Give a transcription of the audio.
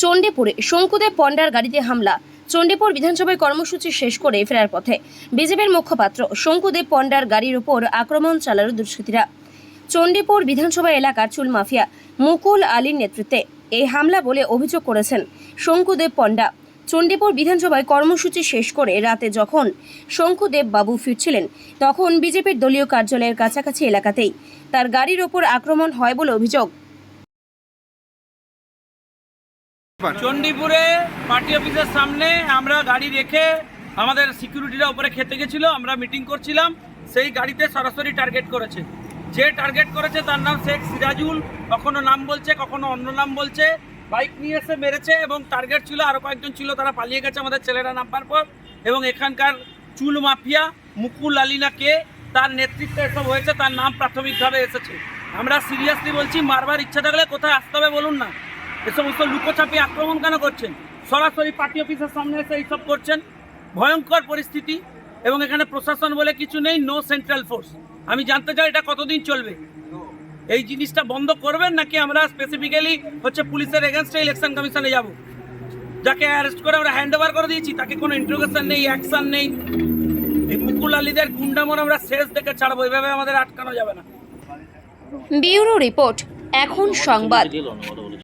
চণ্ডীপুরে শঙ্কুদেব পণ্ডার গাড়িতে হামলা। চণ্ডীপুর বিধানসভায় কর্মসূচি শেষ করে ফেরার পথে বিজেপির মুখপাত্র শঙ্কুদেব পণ্ডার গাড়ির উপর আক্রমণ চালালো দুষ্কৃতীরা। চণ্ডীপুর বিধানসভা এলাকার চুল মাফিয়া মুকুল আলীর নেতৃত্বে এই হামলা বলে অভিযোগ করেছেন শঙ্কুদেব পণ্ডা। চণ্ডীপুর বিধানসভায় কর্মসূচি শেষ করে রাতে যখন শঙ্কুদেব বাবু ফিরছিলেন, তখন বিজেপির দলীয় কার্যালয়ের কাছাকাছি এলাকাতেই তার গাড়ির ওপর আক্রমণ হয় বলে অভিযোগ। চণ্ডীপুরে পার্টি অফিসের সামনে আমরা গাড়ি রেখে আমাদের সিকিউরিটিরা উপরে খেতে গেছিল, আমরা মিটিং করছিলাম, সেই গাড়িতে সরাসরি টার্গেট করেছে। যে টার্গেট করেছে তার নাম শেখ সিরাজুল, কখনো নাম বলছে, কখনো অন্য নাম বলছে। বাইক নিয়ে এসে মেরেছে এবং টার্গেট ছিল আরও কয়েকজন ছিল, তারা পালিয়ে গেছে আমাদের ছেলেরা নাম্বার পর এবং এখানকার চুল মাফিয়া মুকুল আলিনা কে, তার নেতৃত্বে এসব হয়েছে, তার নাম প্রাথমিকভাবে এসেছে। আমরা সিরিয়াসলি বলছি, মারবার ইচ্ছা থাকলে কোথায় আসতে হবে বলুন না। এ সমস্ত লুকোচাপি আক্রমণ কেন করছেন? সরাসরি পার্টি অফিসের সামনে এসে এইসব করছেন? ভয়ঙ্কর পরিস্থিতি এবং এখানে প্রশাসন বলে কিছু নেই নো সেন্ট্রাল ফোর্স আমি জানতে চাই এটা কতদিন চলবে? এই জিনিসটা বন্ধ করবেন নাকি আমরা স্পেসিফিক্যালি হচ্ছে পুলিশের এগেনস্টে ইলেকশন কমিশনে যাব? যাকে অ্যারেস্ট করে আমরা হ্যান্ড ওভার করে দিয়েছি, তাকে কোনো ইন্ট্রোগেশন নেই অ্যাকশন নেই। মুকুল আলীদের গুন্ডামন আমরা শেষ দেখে ছাড়বো এইভাবে আমাদের আটকানো যাবে না। ব্যুরো রিপোর্ট, এখন সংবাদ।